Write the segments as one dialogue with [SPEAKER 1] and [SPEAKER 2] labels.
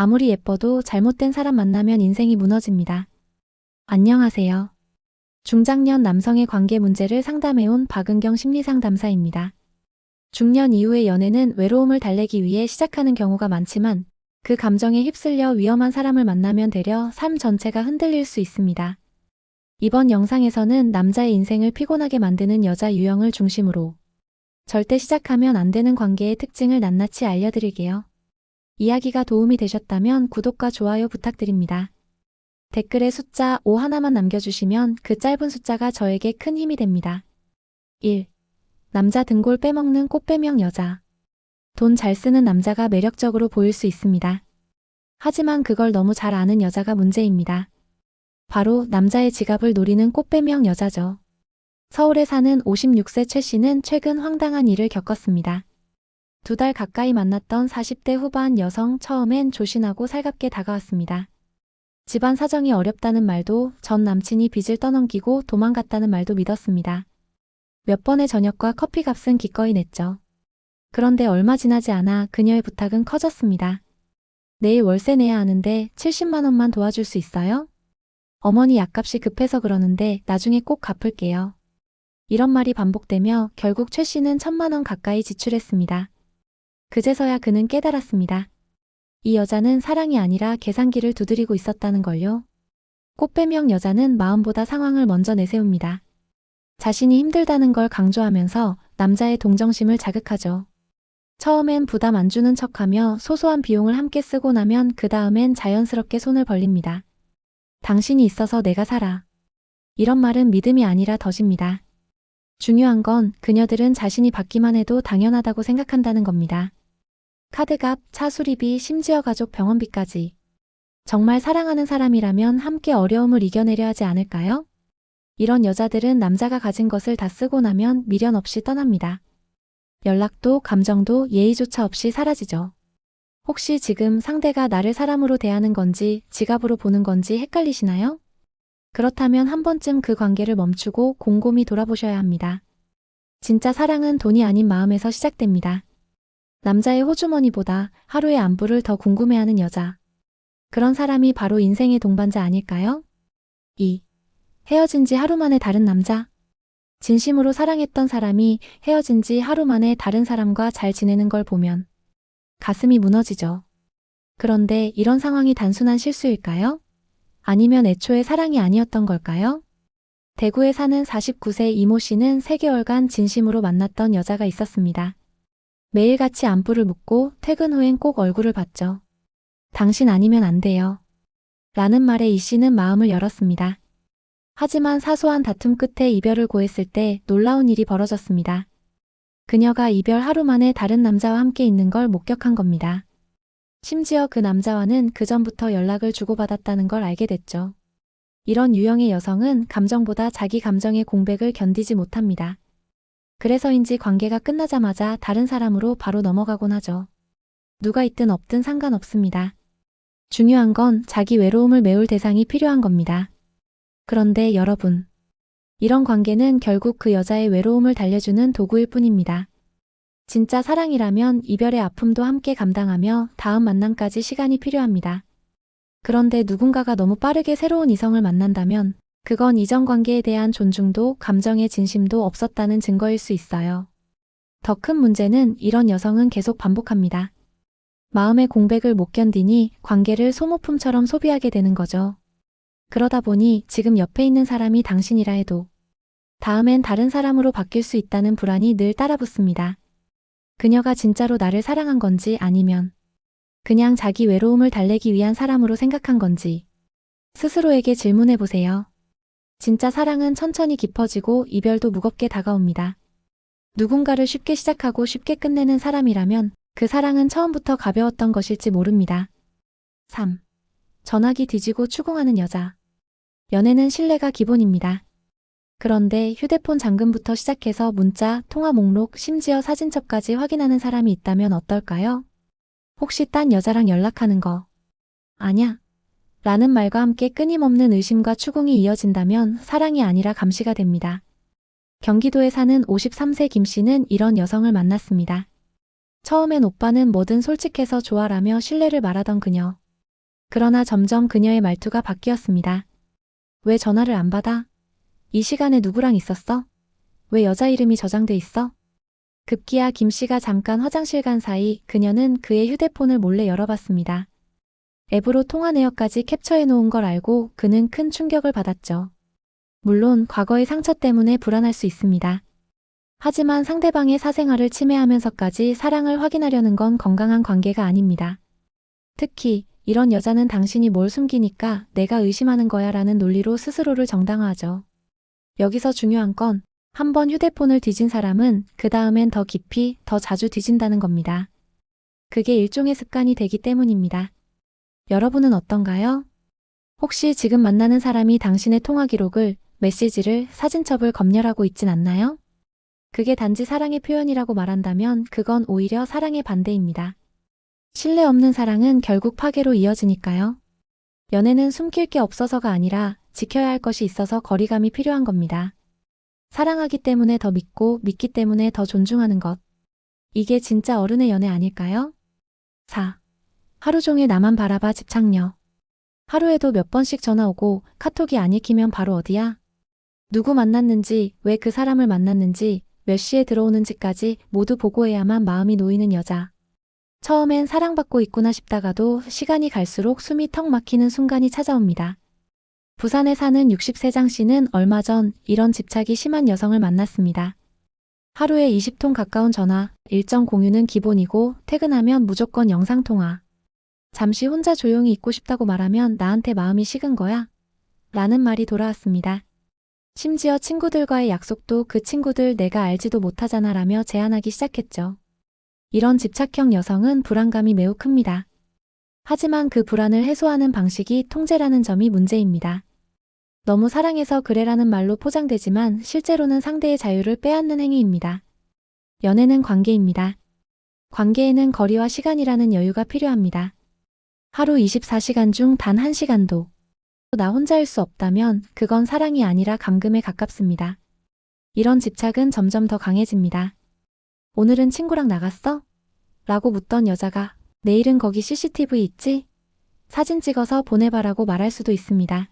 [SPEAKER 1] 아무리 예뻐도 잘못된 사람 만나면 인생이 무너집니다. 안녕하세요. 중장년 남성의 관계 문제를 상담해온 박은경 심리상담사입니다. 중년 이후의 연애는 외로움을 달래기 위해 시작하는 경우가 많지만 그 감정에 휩쓸려 위험한 사람을 만나면 되려 삶 전체가 흔들릴 수 있습니다. 이번 영상에서는 남자의 인생을 피곤하게 만드는 여자 유형을 중심으로 절대 시작하면 안 되는 관계의 특징을 낱낱이 알려드릴게요. 이야기가 도움이 되셨다면 구독과 좋아요 부탁드립니다. 댓글에 숫자 5 하나만 남겨주시면 그 짧은 숫자가 저에게 큰 힘이 됩니다. 1. 남자 등골 빼먹는 꽃배명 여자. 돈 잘 쓰는 남자가 매력적으로 보일 수 있습니다. 하지만 그걸 너무 잘 아는 여자가 문제입니다. 바로 남자의 지갑을 노리는 꽃배명 여자죠. 서울에 사는 56세 최 씨는 최근 황당한 일을 겪었습니다. 두 달 가까이 만났던 40대 후반 여성 처음엔 조신하고 살갑게 다가왔습니다. 집안 사정이 어렵다는 말도 전 남친이 빚을 떠넘기고 도망갔다는 말도 믿었습니다. 몇 번의 저녁과 커피 값은 기꺼이 냈죠. 그런데 얼마 지나지 않아 그녀의 부탁은 커졌습니다. 내일 월세 내야 하는데 70만 원만 도와줄 수 있어요? 어머니 약값이 급해서 그러는데 나중에 꼭 갚을게요. 이런 말이 반복되며 결국 최 씨는 천만 원 가까이 지출했습니다. 그제서야 그는 깨달았습니다. 이 여자는 사랑이 아니라 계산기를 두드리고 있었다는 걸요. 꽃배명 여자는 마음보다 상황을 먼저 내세웁니다. 자신이 힘들다는 걸 강조하면서 남자의 동정심을 자극하죠. 처음엔 부담 안 주는 척하며 소소한 비용을 함께 쓰고 나면 그 다음엔 자연스럽게 손을 벌립니다. 당신이 있어서 내가 살아. 이런 말은 믿음이 아니라 덫입니다. 중요한 건 그녀들은 자신이 받기만 해도 당연하다고 생각한다는 겁니다. 카드값, 차 수리비, 심지어 가족 병원비까지. 정말 사랑하는 사람이라면 함께 어려움을 이겨내려 하지 않을까요? 이런 여자들은 남자가 가진 것을 다 쓰고 나면 미련 없이 떠납니다. 연락도 감정도 예의조차 없이 사라지죠. 혹시 지금 상대가 나를 사람으로 대하는 건지 지갑으로 보는 건지 헷갈리시나요? 그렇다면 한 번쯤 그 관계를 멈추고 곰곰이 돌아보셔야 합니다. 진짜 사랑은 돈이 아닌 마음에서 시작됩니다. 남자의 호주머니보다 하루의 안부를 더 궁금해하는 여자. 그런 사람이 바로 인생의 동반자 아닐까요? 2. 헤어진 지 하루 만에 다른 남자. 진심으로 사랑했던 사람이 헤어진 지 하루 만에 다른 사람과 잘 지내는 걸 보면 가슴이 무너지죠. 그런데 이런 상황이 단순한 실수일까요? 아니면 애초에 사랑이 아니었던 걸까요? 대구에 사는 49세 이모 씨는 3개월간 진심으로 만났던 여자가 있었습니다. 매일같이 안부를 묻고 퇴근 후엔 꼭 얼굴을 봤죠. 당신 아니면 안 돼요. 라는 말에 이 씨는 마음을 열었습니다. 하지만 사소한 다툼 끝에 이별을 고했을 때 놀라운 일이 벌어졌습니다. 그녀가 이별 하루 만에 다른 남자와 함께 있는 걸 목격한 겁니다. 심지어 그 남자와는 그 전부터 연락을 주고받았다는 걸 알게 됐죠. 이런 유형의 여성은 감정보다 자기 감정의 공백을 견디지 못합니다. 그래서인지 관계가 끝나자마자 다른 사람으로 바로 넘어가곤 하죠. 누가 있든 없든 상관없습니다. 중요한 건 자기 외로움을 메울 대상이 필요한 겁니다. 그런데 여러분, 이런 관계는 결국 그 여자의 외로움을 달래주는 도구일 뿐입니다. 진짜 사랑이라면 이별의 아픔도 함께 감당하며 다음 만남까지 시간이 필요합니다. 그런데 누군가가 너무 빠르게 새로운 이성을 만난다면 그건 이전 관계에 대한 존중도 감정의 진심도 없었다는 증거일 수 있어요. 더 큰 문제는 이런 여성은 계속 반복합니다. 마음의 공백을 못 견디니 관계를 소모품처럼 소비하게 되는 거죠. 그러다 보니 지금 옆에 있는 사람이 당신이라 해도 다음엔 다른 사람으로 바뀔 수 있다는 불안이 늘 따라붙습니다. 그녀가 진짜로 나를 사랑한 건지 아니면 그냥 자기 외로움을 달래기 위한 사람으로 생각한 건지 스스로에게 질문해 보세요. 진짜 사랑은 천천히 깊어지고 이별도 무겁게 다가옵니다. 누군가를 쉽게 시작하고 쉽게 끝내는 사람이라면 그 사랑은 처음부터 가벼웠던 것일지 모릅니다. 3. 전화기 뒤지고 추궁하는 여자. 연애는 신뢰가 기본입니다. 그런데 휴대폰 잠금부터 시작해서 문자, 통화 목록, 심지어 사진첩까지 확인하는 사람이 있다면 어떨까요? 혹시 딴 여자랑 연락하는 거 아냐? 라는 말과 함께 끊임없는 의심과 추궁이 이어진다면 사랑이 아니라 감시가 됩니다. 경기도에 사는 53세 김 씨는 이런 여성을 만났습니다. 처음엔 오빠는 뭐든 솔직해서 좋아라며 신뢰를 말하던 그녀. 그러나 점점 그녀의 말투가 바뀌었습니다. 왜 전화를 안 받아? 이 시간에 누구랑 있었어? 왜 여자 이름이 저장돼 있어? 급기야 김 씨가 잠깐 화장실 간 사이 그녀는 그의 휴대폰을 몰래 열어봤습니다. 앱으로 통화 내역까지 캡처해 놓은 걸 알고 그는 큰 충격을 받았죠. 물론 과거의 상처 때문에 불안할 수 있습니다. 하지만 상대방의 사생활을 침해하면서까지 사랑을 확인하려는 건 건강한 관계가 아닙니다. 특히 이런 여자는 당신이 뭘 숨기니까 내가 의심하는 거야 라는 논리로 스스로를 정당화하죠. 여기서 중요한 건 한 번 휴대폰을 뒤진 사람은 그 다음엔 더 깊이, 더 자주 뒤진다는 겁니다. 그게 일종의 습관이 되기 때문입니다. 여러분은 어떤가요? 혹시 지금 만나는 사람이 당신의 통화 기록을, 메시지를, 사진첩을 검열하고 있진 않나요? 그게 단지 사랑의 표현이라고 말한다면 그건 오히려 사랑의 반대입니다. 신뢰 없는 사랑은 결국 파괴로 이어지니까요. 연애는 숨길 게 없어서가 아니라 지켜야 할 것이 있어서 거리감이 필요한 겁니다. 사랑하기 때문에 더 믿고 믿기 때문에 더 존중하는 것. 이게 진짜 어른의 연애 아닐까요? 4. 하루 종일 나만 바라봐 집착녀. 하루에도 몇 번씩 전화 오고 카톡이 안 읽히면 바로 어디야? 누구 만났는지, 왜 그 사람을 만났는지, 몇 시에 들어오는지까지 모두 보고해야만 마음이 놓이는 여자. 처음엔 사랑받고 있구나 싶다가도 시간이 갈수록 숨이 턱 막히는 순간이 찾아옵니다. 부산에 사는 60세장 씨는 얼마 전 이런 집착이 심한 여성을 만났습니다. 하루에 20통 가까운 전화, 일정 공유는 기본이고 퇴근하면 무조건 영상통화. 잠시 혼자 조용히 있고 싶다고 말하면 나한테 마음이 식은 거야? 라는 말이 돌아왔습니다. 심지어 친구들과의 약속도 그 친구들 내가 알지도 못하잖아 라며 제안하기 시작했죠. 이런 집착형 여성은 불안감이 매우 큽니다. 하지만 그 불안을 해소하는 방식이 통제라는 점이 문제입니다. 너무 사랑해서 그래라는 말로 포장되지만 실제로는 상대의 자유를 빼앗는 행위입니다. 연애는 관계입니다. 관계에는 거리와 시간이라는 여유가 필요합니다. 하루 24시간 중 단 1시간도 나 혼자일 수 없다면 그건 사랑이 아니라 감금에 가깝습니다. 이런 집착은 점점 더 강해집니다. 오늘은 친구랑 나갔어? 라고 묻던 여자가 내일은 거기 CCTV 있지? 사진 찍어서 보내봐라고 말할 수도 있습니다.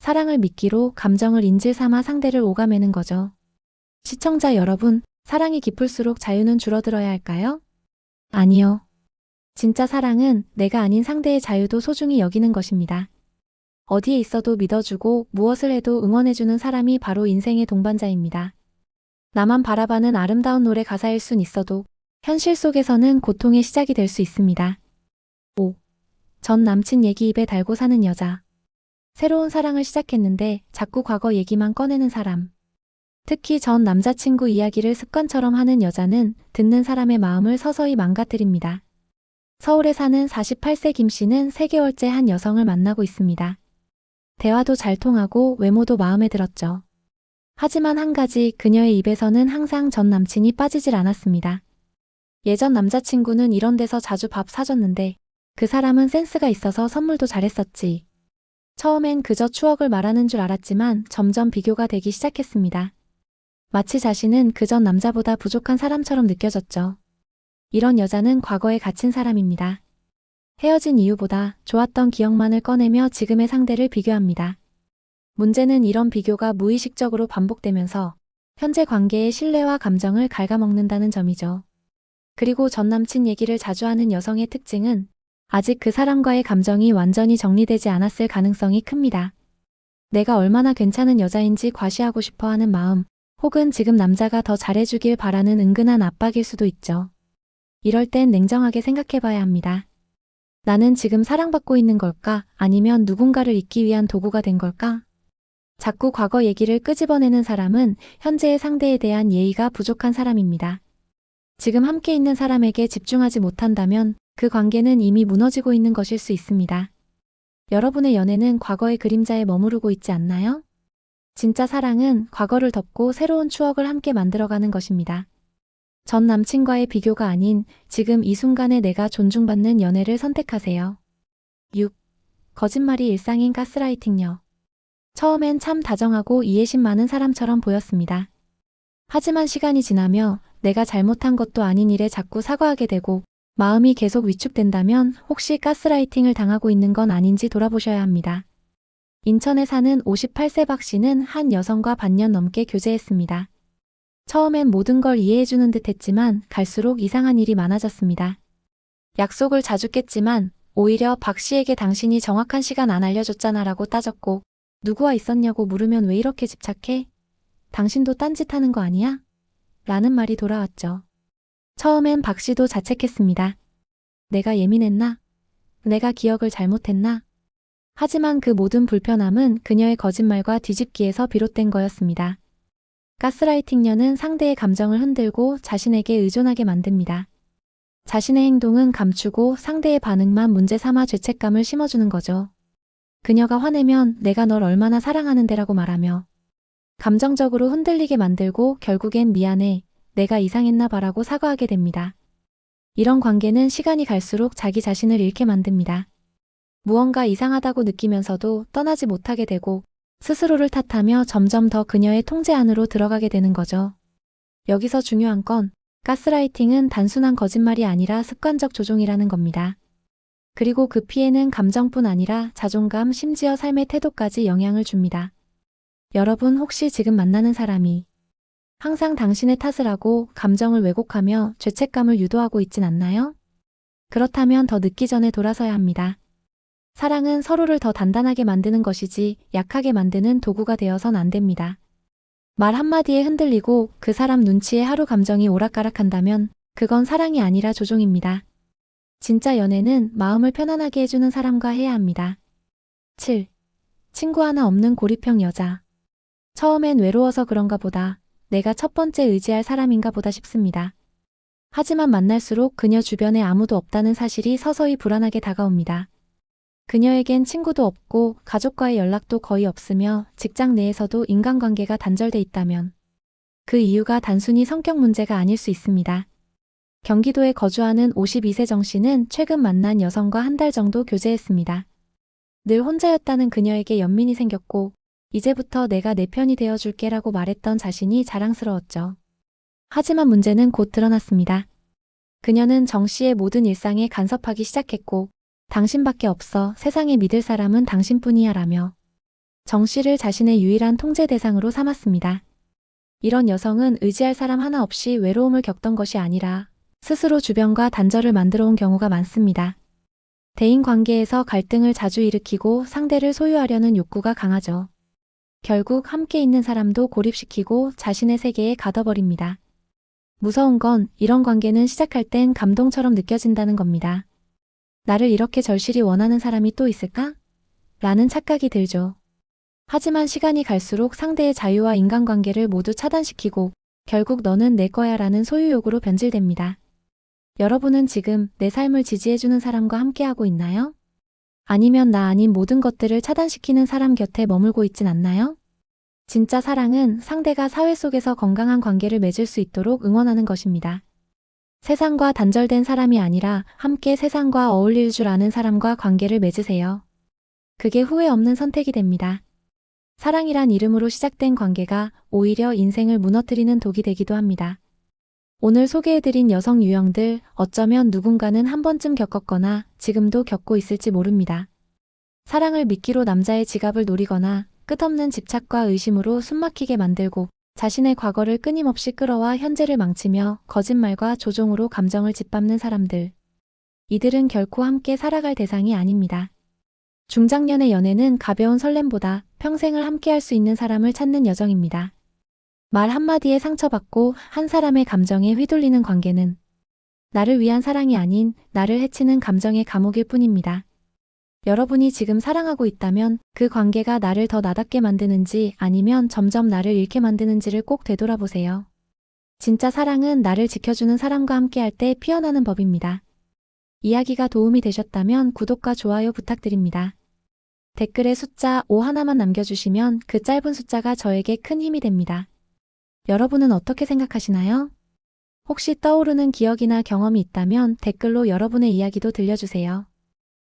[SPEAKER 1] 사랑을 미끼로 감정을 인질 삼아 상대를 오가매는 거죠. 시청자 여러분, 사랑이 깊을수록 자유는 줄어들어야 할까요? 아니요. 진짜 사랑은 내가 아닌 상대의 자유도 소중히 여기는 것입니다. 어디에 있어도 믿어주고 무엇을 해도 응원해주는 사람이 바로 인생의 동반자입니다. 나만 바라봐는 아름다운 노래 가사일 순 있어도 현실 속에서는 고통의 시작이 될 수 있습니다. 5. 전 남친 얘기 입에 달고 사는 여자. 새로운 사랑을 시작했는데 자꾸 과거 얘기만 꺼내는 사람. 특히 전 남자친구 이야기를 습관처럼 하는 여자는 듣는 사람의 마음을 서서히 망가뜨립니다. 서울에 사는 48세 김 씨는 3개월째 한 여성을 만나고 있습니다. 대화도 잘 통하고 외모도 마음에 들었죠. 하지만 한 가지 그녀의 입에서는 항상 전 남친이 빠지질 않았습니다. 예전 남자친구는 이런 데서 자주 밥 사줬는데 그 사람은 센스가 있어서 선물도 잘했었지. 처음엔 그저 추억을 말하는 줄 알았지만 점점 비교가 되기 시작했습니다. 마치 자신은 그전 남자보다 부족한 사람처럼 느껴졌죠. 이런 여자는 과거에 갇힌 사람입니다. 헤어진 이유보다 좋았던 기억만을 꺼내며 지금의 상대를 비교합니다. 문제는 이런 비교가 무의식적으로 반복되면서 현재 관계의 신뢰와 감정을 갉아먹는다는 점이죠. 그리고 전 남친 얘기를 자주 하는 여성의 특징은 아직 그 사람과의 감정이 완전히 정리되지 않았을 가능성이 큽니다. 내가 얼마나 괜찮은 여자인지 과시하고 싶어 하는 마음, 혹은 지금 남자가 더 잘해주길 바라는 은근한 압박일 수도 있죠. 이럴 땐 냉정하게 생각해 봐야 합니다. 나는 지금 사랑받고 있는 걸까? 아니면 누군가를 잊기 위한 도구가 된 걸까? 자꾸 과거 얘기를 끄집어내는 사람은 현재의 상대에 대한 예의가 부족한 사람입니다. 지금 함께 있는 사람에게 집중하지 못한다면 그 관계는 이미 무너지고 있는 것일 수 있습니다. 여러분의 연애는 과거의 그림자에 머무르고 있지 않나요? 진짜 사랑은 과거를 덮고 새로운 추억을 함께 만들어가는 것입니다. 전 남친과의 비교가 아닌 지금 이 순간에 내가 존중받는 연애를 선택하세요. 6. 거짓말이 일상인 가스라이팅녀. 처음엔 참 다정하고 이해심 많은 사람처럼 보였습니다. 하지만 시간이 지나며 내가 잘못한 것도 아닌 일에 자꾸 사과하게 되고 마음이 계속 위축된다면 혹시 가스라이팅을 당하고 있는 건 아닌지 돌아보셔야 합니다. 인천에 사는 58세 박 씨는 한 여성과 반년 넘게 교제했습니다. 처음엔 모든 걸 이해해주는 듯 했지만 갈수록 이상한 일이 많아졌습니다. 약속을 자주 깼지만 오히려 박 씨에게 당신이 정확한 시간 안 알려줬잖아 라고 따졌고 누구와 있었냐고 물으면 왜 이렇게 집착해? 당신도 딴짓 하는 거 아니야? 라는 말이 돌아왔죠. 처음엔 박 씨도 자책했습니다. 내가 예민했나? 내가 기억을 잘못했나? 하지만 그 모든 불편함은 그녀의 거짓말과 뒤집기에서 비롯된 거였습니다. 가스라이팅녀는 상대의 감정을 흔들고 자신에게 의존하게 만듭니다. 자신의 행동은 감추고 상대의 반응만 문제 삼아 죄책감을 심어주는 거죠. 그녀가 화내면 내가 널 얼마나 사랑하는데라고 말하며 감정적으로 흔들리게 만들고 결국엔 미안해, 내가 이상했나 봐라고 사과하게 됩니다. 이런 관계는 시간이 갈수록 자기 자신을 잃게 만듭니다. 무언가 이상하다고 느끼면서도 떠나지 못하게 되고 스스로를 탓하며 점점 더 그녀의 통제 안으로 들어가게 되는 거죠. 여기서 중요한 건 가스라이팅은 단순한 거짓말이 아니라 습관적 조종이라는 겁니다. 그리고 그 피해는 감정뿐 아니라 자존감, 심지어 삶의 태도까지 영향을 줍니다. 여러분 혹시 지금 만나는 사람이 항상 당신의 탓을 하고 감정을 왜곡하며 죄책감을 유도하고 있진 않나요? 그렇다면 더 늦기 전에 돌아서야 합니다. 사랑은 서로를 더 단단하게 만드는 것이지 약하게 만드는 도구가 되어선 안 됩니다. 말 한마디에 흔들리고 그 사람 눈치에 하루 감정이 오락가락한다면 그건 사랑이 아니라 조종입니다. 진짜 연애는 마음을 편안하게 해주는 사람과 해야 합니다. 7. 친구 하나 없는 고립형 여자. 처음엔 외로워서 그런가 보다 내가 첫 번째 의지할 사람인가 보다 싶습니다. 하지만 만날수록 그녀 주변에 아무도 없다는 사실이 서서히 불안하게 다가옵니다. 그녀에겐 친구도 없고 가족과의 연락도 거의 없으며 직장 내에서도 인간관계가 단절돼 있다면 그 이유가 단순히 성격 문제가 아닐 수 있습니다. 경기도에 거주하는 52세 정 씨는 최근 만난 여성과 한 달 정도 교제했습니다. 늘 혼자였다는 그녀에게 연민이 생겼고 이제부터 내가 내 편이 되어줄게 라고 말했던 자신이 자랑스러웠죠. 하지만 문제는 곧 드러났습니다. 그녀는 정 씨의 모든 일상에 간섭하기 시작했고 당신밖에 없어 세상에 믿을 사람은 당신뿐이야 라며 정 씨를 자신의 유일한 통제 대상으로 삼았습니다. 이런 여성은 의지할 사람 하나 없이 외로움을 겪던 것이 아니라 스스로 주변과 단절을 만들어 온 경우가 많습니다. 대인 관계에서 갈등을 자주 일으키고 상대를 소유하려는 욕구가 강하죠. 결국 함께 있는 사람도 고립시키고 자신의 세계에 가둬버립니다. 무서운 건 이런 관계는 시작할 땐 감동처럼 느껴진다는 겁니다. 나를 이렇게 절실히 원하는 사람이 또 있을까? 라는 착각이 들죠. 하지만 시간이 갈수록 상대의 자유와 인간관계를 모두 차단시키고 결국 너는 내 거야 라는 소유욕으로 변질됩니다. 여러분은 지금 내 삶을 지지해주는 사람과 함께하고 있나요? 아니면 나 아닌 모든 것들을 차단시키는 사람 곁에 머물고 있진 않나요? 진짜 사랑은 상대가 사회 속에서 건강한 관계를 맺을 수 있도록 응원하는 것입니다. 세상과 단절된 사람이 아니라 함께 세상과 어울릴 줄 아는 사람과 관계를 맺으세요. 그게 후회 없는 선택이 됩니다. 사랑이란 이름으로 시작된 관계가 오히려 인생을 무너뜨리는 독이 되기도 합니다. 오늘 소개해드린 여성 유형들 어쩌면 누군가는 한 번쯤 겪었거나 지금도 겪고 있을지 모릅니다. 사랑을 미끼로 남자의 지갑을 노리거나 끝없는 집착과 의심으로 숨막히게 만들고 자신의 과거를 끊임없이 끌어와 현재를 망치며 거짓말과 조종으로 감정을 짓밟는 사람들. 이들은 결코 함께 살아갈 대상이 아닙니다. 중장년의 연애는 가벼운 설렘보다 평생을 함께할 수 있는 사람을 찾는 여정입니다. 말 한마디에 상처받고 한 사람의 감정에 휘둘리는 관계는 나를 위한 사랑이 아닌 나를 해치는 감정의 감옥일 뿐입니다. 여러분이 지금 사랑하고 있다면 그 관계가 나를 더 나답게 만드는지 아니면 점점 나를 잃게 만드는지를 꼭 되돌아보세요. 진짜 사랑은 나를 지켜주는 사람과 함께할 때 피어나는 법입니다. 이야기가 도움이 되셨다면 구독과 좋아요 부탁드립니다. 댓글에 숫자 5 하나만 남겨주시면 그 짧은 숫자가 저에게 큰 힘이 됩니다. 여러분은 어떻게 생각하시나요? 혹시 떠오르는 기억이나 경험이 있다면 댓글로 여러분의 이야기도 들려주세요.